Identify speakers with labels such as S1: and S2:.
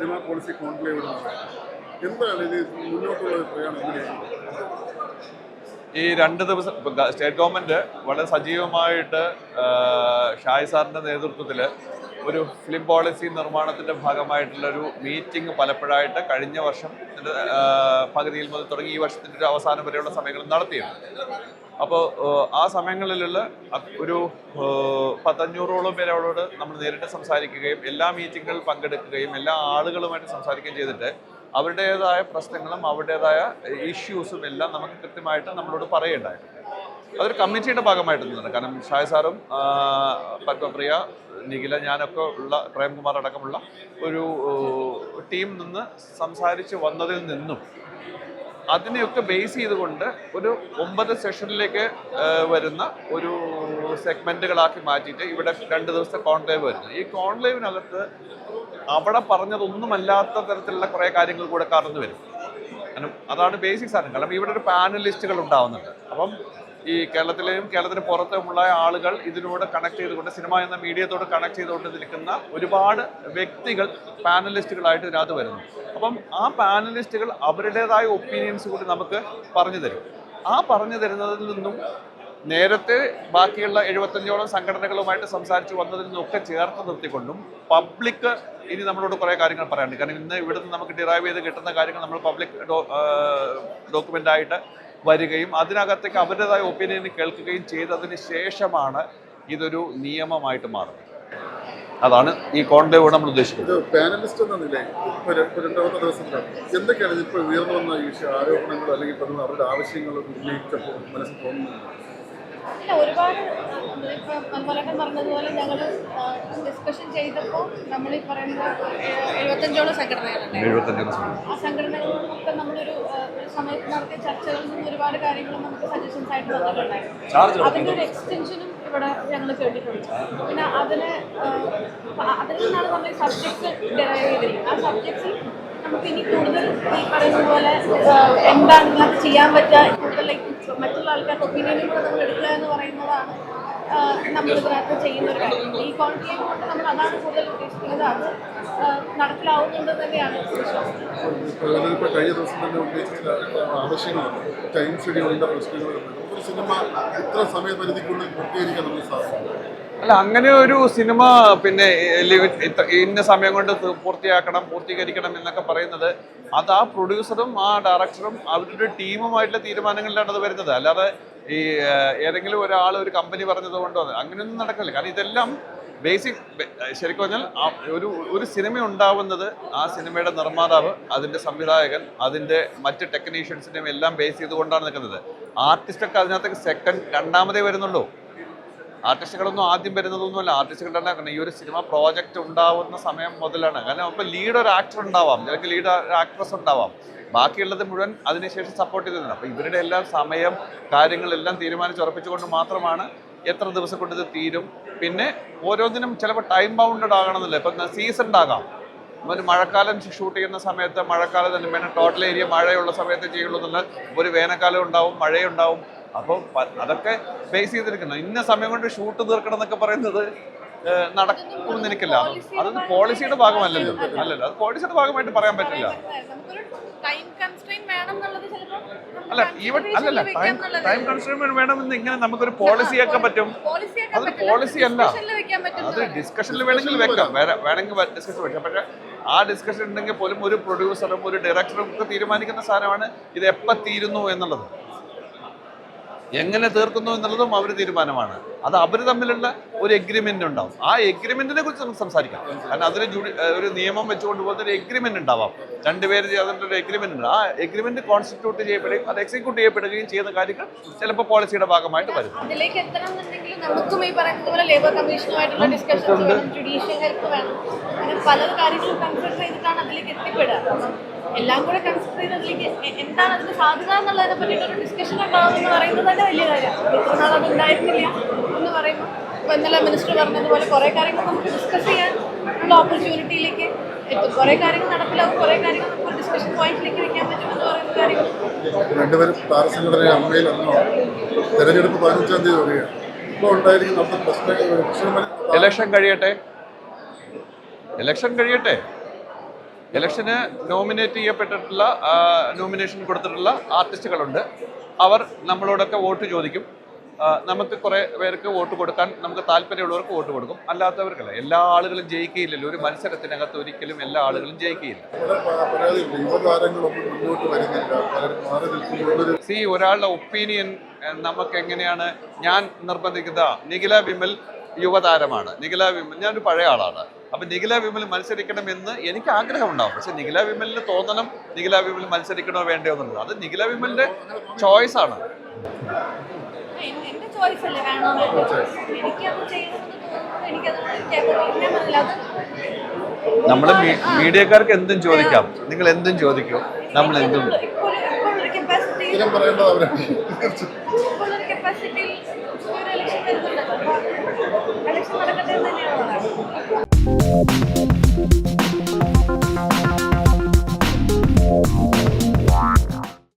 S1: Cinema policy conclave എന്താണ് ഇത് മുന്നോട്ടുള്ള പ്രയാണം
S2: ഈ രണ്ട് ദിവസം സ്റ്റേറ്റ് ഗവൺമെന്റ് വളരെ സജീവമായിട്ട് ഷായ് സാറിന്റെ നേതൃത്വത്തിൽ ഒരു ഫിലിം പോളിസി നിർമ്മാണത്തിന്റെ ഭാഗമായിട്ടുള്ള ഒരു മീറ്റിംഗ് പലപ്പോഴായിട്ട് കഴിഞ്ഞ വർഷം പകുതിയിൽ മുതൽ തുടങ്ങി ഈ വർഷത്തിന്റെ ഒരു അവസാനം വരെയുള്ള സമയങ്ങളിൽ നടത്തിയിരുന്നു. അപ്പോൾ ആ സമയങ്ങളിലുള്ള ഒരു പത്തഞ്ഞൂറോളം പേരോട് നമ്മൾ നേരിട്ട് സംസാരിക്കുകയും എല്ലാ മീറ്റിങ്ങുകളിൽ പങ്കെടുക്കുകയും എല്ലാ ആളുകളുമായിട്ട് സംസാരിക്കുകയും ചെയ്തിട്ട് അവരുടേതായ പ്രശ്നങ്ങളും അവരുടേതായ ഇഷ്യൂസും എല്ലാം നമുക്ക് കൃത്യമായിട്ട് നമ്മളോട് പറയുണ്ടായിരുന്നു അതൊരു കമ്മിറ്റിയുടെ ഭാഗമായിട്ട് നിന്നാണ് കാരണം ഷായ സാറും പത്മപ്രിയ നിഖില ഞാനൊക്കെ ഉള്ള പ്രേംകുമാർ അടക്കമുള്ള ഒരു ടീം നിന്ന് സംസാരിച്ച് വന്നതിൽ നിന്നും അതിനെയൊക്കെ ബേസ് ചെയ്തുകൊണ്ട് ഒരു ഒമ്പത് സെഷനിലേക്ക് വരുന്ന ഒരു സെഗ്മെന്റുകളാക്കി മാറ്റിയിട്ട് ഇവിടെ രണ്ട് ദിവസത്തെ കോൺക്ലേവ് വരുന്നു. ഈ കോൺക്ലേവിനകത്ത് അവിടെ പറഞ്ഞതൊന്നുമല്ലാത്ത തരത്തിലുള്ള കുറേ കാര്യങ്ങൾ കൂടെ കടന്നു വരും കാരണം അതാണ് ബേസിക് സാധനം. കാരണം ഇവിടെ ഒരു പാനലിസ്റ്റുകൾ ഉണ്ടാവുന്നുണ്ട്. അപ്പം ഈ കേരളത്തിലെയും കേരളത്തിന് പുറത്തുമുള്ള ആളുകൾ ഇതിനോട് കണക്ട് ചെയ്തുകൊണ്ട് സിനിമ എന്ന മീഡിയത്തോട് കണക്ട് ചെയ്തുകൊണ്ട് നിൽക്കുന്ന ഒരുപാട് വ്യക്തികൾ പാനലിസ്റ്റുകളായിട്ട് ഇതിനകത്ത് വരുന്നു. അപ്പം ആ പാനലിസ്റ്റുകൾ അവരുടേതായ ഒപ്പീനിയൻസ് കൂടി നമുക്ക് പറഞ്ഞു തരും. ആ പറഞ്ഞു തരുന്നതിൽ നിന്നും നേരത്തെ ബാക്കിയുള്ള എഴുപത്തഞ്ചോളം സംഘടനകളുമായിട്ട് സംസാരിച്ച് വന്നതിൽ നിന്നൊക്കെ ചേർത്ത് നിർത്തിക്കൊണ്ടും പബ്ലിക് ഇനി നമ്മളോട് കുറേ കാര്യങ്ങൾ പറയാനുണ്ട്. കാരണം ഇന്ന് ഇവിടുന്ന് നമുക്ക് ഡിറൈവ് ചെയ്ത് കിട്ടുന്ന കാര്യങ്ങൾ നമ്മൾ പബ്ലിക് ഡോക്യുമെന്റ് ആയിട്ട് വരികയും അതിനകത്തേക്ക് അവരുടേതായ ഒപ്പീനിയൻ കേൾക്കുകയും ചെയ്തതിന് ശേഷമാണ് ഇതൊരു നിയമമായിട്ട് മാറുന്നത്. അതാണ് ഈ കോൺക്ലേവ് നമ്മൾ ഉദ്ദേശിക്കുന്നത്.
S1: പാനലിസ്റ്റ് എന്ന നിലയിൽ രണ്ടാമത്തെ ദിവസത്തിലാണ് എന്തൊക്കെയാണ് ഇപ്പോൾ ഉയർന്നു വന്ന ഈ ആരോപണങ്ങൾ അല്ലെങ്കിൽ അവരുടെ ആവശ്യങ്ങൾ ഉന്നയിച്ചപ്പോൾ മനസ്സിൽ തോന്നുന്നത്?
S3: ഇല്ല ഒരുപാട് ഇപ്പം അൻവലട്ടൻ പറഞ്ഞതുപോലെ ഞങ്ങൾ ഡിസ്കഷൻ ചെയ്തപ്പോൾ നമ്മൾ ഈ പറയുന്ന എഴുപത്തഞ്ചോളം സംഘടനകളുണ്ട് ആ സംഘടനകളോടൊക്കെ നമ്മളൊരു സമയത്ത് നടത്തിയ ചർച്ചകളിൽ നിന്ന് ഒരുപാട് കാര്യങ്ങളും നമുക്ക് സജഷൻസ് ആയിട്ട് വന്നിട്ടുണ്ടായിരുന്നു. അതിന്റെ ഒരു എക്സ്റ്റൻഷനും ഇവിടെ ഞങ്ങൾ കേട്ടിട്ടുണ്ട്. പിന്നെ അതിന് അതിൽ നിന്നാണ് നമ്മൾ സബ്ജക്റ്റ് ഡെറൈവ് ചെയ്തിരിക്കുന്നത്. ആ സബ്ജക്ട്സിൽ നമുക്ക് ഇനി കൂടുതൽ ഈ പറയുന്ന പോലെ എന്താണ് ചെയ്യാൻ പറ്റുക കൂടുതൽ മറ്റുള്ള ആൾക്കാരുടെ ഒപ്പീനിയനും കൂടെ നമ്മൾ എടുക്കുക എന്ന് പറയുന്നതാണ് നമ്മൾ ഇതിനകത്ത് ചെയ്യുന്ന ഒരു കാര്യം. ഈ കോൺക്ലേവ് കൊണ്ട് നമ്മൾ അതാണ് കൂടുതൽ ഉദ്ദേശിക്കുന്നത്. അത് നടപ്പിലാവുന്നുണ്ട് തന്നെയാണ്
S1: കഴിഞ്ഞ ഒരു സിനിമ എത്ര സമയപരിധിക്കുള്ളിൽ പൂർത്തീകരിക്കാൻ നമുക്ക് സാധിക്കും?
S2: അല്ല അങ്ങനെ ഒരു സിനിമ പിന്നെ ഇന്ന സമയം കൊണ്ട് പൂർത്തിയാക്കണം പൂർത്തീകരിക്കണം എന്നൊക്കെ പറയുന്നത് അത് ആ പ്രൊഡ്യൂസറും ആ ഡയറക്ടറും അവരുടെ ടീമുമായിട്ടുള്ള തീരുമാനങ്ങളിലാണ് അത് വരുന്നത്. അല്ലാതെ ഈ ഏതെങ്കിലും ഒരാൾ ഒരു കമ്പനി പറഞ്ഞത് കൊണ്ടോ അങ്ങനെയൊന്നും നടക്കില്ല. കാരണം ഇതെല്ലാം ബേസിക് ശരിക്കും പറഞ്ഞാൽ ഒരു ഒരു സിനിമ ഉണ്ടാവുന്നത് ആ സിനിമയുടെ നിർമ്മാതാവ് അതിന്റെ സംവിധായകൻ അതിന്റെ മറ്റ് ടെക്നീഷ്യൻസിനെയും എല്ലാം ബേസ് ചെയ്തുകൊണ്ടാണ് നിൽക്കുന്നത്. ആർട്ടിസ്റ്റൊക്കെ അതിനകത്തേക്ക് സെക്കൻഡ് രണ്ടാമതേ വരുന്നുള്ളൂ. ആർട്ടിസ്റ്റുകളൊന്നും ആദ്യം വരുന്നതൊന്നുമല്ല. ആർട്ടിസ്റ്റുകളുടെ കാരണം ഈ ഒരു സിനിമ പ്രോജക്റ്റ് ഉണ്ടാവുന്ന സമയം മുതലാണ്. കാരണം അപ്പം ലീഡ് ഒരു ആക്ടർ ഉണ്ടാവാം. അല്ലെങ്കിൽ ലീഡ് ഒരു ആക്ട്രസ് ഉണ്ടാവാം. ബാക്കിയുള്ളത് മുഴുവൻ അതിനുശേഷം സപ്പോർട്ട് ചെയ്തിട്ടുണ്ട് അപ്പോൾ ഇവരുടെ എല്ലാം സമയം കാര്യങ്ങളെല്ലാം തീരുമാനിച്ചുറപ്പിച്ചുകൊണ്ട് മാത്രമാണ് എത്ര ദിവസം കൊണ്ട് ഇത് തീരും. പിന്നെ ഓരോന്നിനും ചിലപ്പോൾ ടൈം ബൗണ്ടഡ് ആകണമെന്നില്ല. ഇപ്പം സീസൺ ആകാം ഒരു മഴക്കാലം ഷൂട്ട് ചെയ്യുന്ന സമയത്ത് മഴക്കാലം തന്നെ. വേണം ടോട്ടൽ ഏരിയ മഴയുള്ള സമയത്ത് ചെയ്യുള്ളൂ എന്നുള്ള ഒരു വേനൽക്കാലം ഉണ്ടാവും മഴയുണ്ടാവും. അപ്പോൾ അതൊക്കെ ഫേസ് ചെയ്തിരിക്കണം ഇന്ന സമയം കൊണ്ട് ഷൂട്ട് തീർക്കണം എന്നൊക്കെ പറയുന്നത് നടക്കുമെന്ന് എനിക്കില്ല. അത് പോളിസിയുടെ ഭാഗമല്ലല്ലോ. അല്ലല്ലോ അത് പോളിസിയുടെ ഭാഗമായിട്ട് പറയാൻ പറ്റില്ല.
S3: നമുക്കൊരു ടൈം കൺസ്ട്രെയിൻ വേണം എന്നുള്ളത് ചിലപ്പോൾ
S2: അല്ല ഈവൻ അല്ലല്ല ടൈം ടൈം കൺസ്യൂമർ വേണമെന്ന് ഇങ്ങനെ നമുക്കൊരു പോളിസി ആക്കാൻ പറ്റും. അത് പോളിസി അല്ല. അത് ഡിസ്കഷനിൽ വേണമെങ്കിൽ വെക്കാം. വേറെ വേണമെങ്കിൽ ഡിസ്കഷൻ വെക്കാം. പക്ഷേ ആ ഡിസ്കഷൻ ഉണ്ടെങ്കിൽ പോലും ഒരു പ്രൊഡ്യൂസറും ഒരു ഡയറക്ടറും ഒക്കെ തീരുമാനിക്കുന്ന സാധനമാണ് ഇത് എപ്പോൾ തീരുന്നു എന്നുള്ളത്. എങ്ങനെ തീർക്കുന്നു എന്നുള്ളതും അവർ തീരുമാനമാണ്. അത് അവർ തമ്മിലുള്ള ഒരു എഗ്രിമെന്റ് ഉണ്ടാവും. ആ എഗ്രിമെന്റിനെ കുറിച്ച് നമുക്ക് സംസാരിക്കാം. കാരണം അതിന് ജുഡി ഒരു നിയമം വെച്ചുകൊണ്ട് പോകുന്ന ഒരു എഗ്രിമെന്റ് ഉണ്ടാവാം. രണ്ടുപേര് ചേർന്നിട്ട് ഒരു എഗ്രിമെന്റ് ഉണ്ട്. ആ എഗ്രിമെന്റ് കോൺസ്റ്റിറ്റ്യൂട്ട് ചെയ്യപ്പെടുകയും അത് എക്സിക്യൂട്ട് ചെയ്യപ്പെടുകയും ചെയ്യുന്ന കാര്യങ്ങൾ ചിലപ്പോൾ പോളിസിയുടെ ഭാഗമായിട്ട് വരും.
S3: അതിലേക്ക് എത്തണം എന്നുണ്ടെങ്കിൽ നമുക്കും ഈ പറയുന്നത് പോലെ ലേബർ കമ്മീഷനുമായിട്ടുള്ള ഡിസ്കഷൻ ജുഡീഷ്യൽ ഹെൽപ്പ് വേണം. അങ്ങനെ പല കാര്യങ്ങളും കൺസിഡർ ചെയ്തിട്ടാണ് അതിലേക്ക് എത്തിപ്പെടുക. എല്ലാം കൂടെ കൺസിഡർ ചെയ്ത് അതിലേക്ക് എ- എന്താണ് അതിന് സാധ്യത എന്നുള്ളതിനെ പറ്റിയിട്ടൊരു ഡിസ്കഷൻ ഉണ്ടാവും എന്ന് പറയുന്നത് തന്നെ വലിയ കാര്യമാണ് ഇത്ര നാൾ അത് ഉണ്ടായിരുന്നില്ല എന്ന് പറയുമ്പോൾ ഇപ്പോൾ ഇന്നലെ മിനിസ്റ്റർ പറഞ്ഞതുപോലെ കുറേ കാര്യങ്ങൾ നമുക്ക് ഡിസ്കസ് ചെയ്യാൻ ഉള്ള ഓപ്പർച്യൂണിറ്റിയിലേക്ക് എത്തും കുറേ കാര്യങ്ങൾ നടപ്പിലാവും കുറേ കാര്യങ്ങൾ നമുക്ക് ഡിസ്കഷൻ പോയിന്റിലേക്ക് വെക്കാൻ പറ്റുമെന്ന് പറയുന്ന കാര്യങ്ങൾ
S1: രണ്ടുപേരും താരസംഘടന അമ്മയിൽ അന്നോ തെരഞ്ഞെടുപ്പ് പതിനഞ്ചാം തീയതി വരികയാണ് ഇപ്പോൾ ഉണ്ടായിരിക്കുന്ന
S2: ഇലക്ഷൻ കഴിയട്ടെ. ഇലക്ഷൻ കഴിയട്ടെ. ഇലക്ഷന് നോമിനേറ്റ് ചെയ്യപ്പെട്ടിട്ടുള്ള നോമിനേഷൻ കൊടുത്തിട്ടുള്ള ആർട്ടിസ്റ്റുകളുണ്ട്. അവർ നമ്മളോടൊക്കെ വോട്ട് ചോദിക്കും. നമുക്ക് കുറേ പേർക്ക് വോട്ട് കൊടുക്കാൻ നമുക്ക് താല്പര്യമുള്ളവർക്ക് വോട്ട് കൊടുക്കും. അല്ലാത്തവർക്കല്ല എല്ലാ ആളുകളും ജയിക്കുകയില്ലല്ലോ. ഒരു മത്സരത്തിനകത്ത് ഒരിക്കലും എല്ലാ ആളുകളും ജയിക്കുകയില്ല. സി ഒരാളുടെ ഒപ്പീനിയൻ നമുക്ക് എങ്ങനെയാണ്? ഞാൻ നിർബന്ധിക്കുന്ന നിഖില വിമൽ യുവതാരമാണ്. നിഖില വിമൽ ഞാനൊരു പഴയ ആളാണ്. അപ്പം നിഖില വിമൽ മത്സരിക്കണമെന്ന് എനിക്ക് ആഗ്രഹമുണ്ടാവും. പക്ഷെ നിഖില വിമലിന് തോന്നണം നിഖില വിമൽ മത്സരിക്കണോ വേണ്ടോ എന്നുള്ളത്. അത് നിഖില വിമലിന്റെ ചോയ്സ് ആണ്. നമ്മൾ മീഡിയക്കാർക്ക് എന്തും ചോദിക്കാം. നിങ്ങൾ എന്തും ചോദിക്കൂ. നമ്മൾ എന്തും
S1: Bye.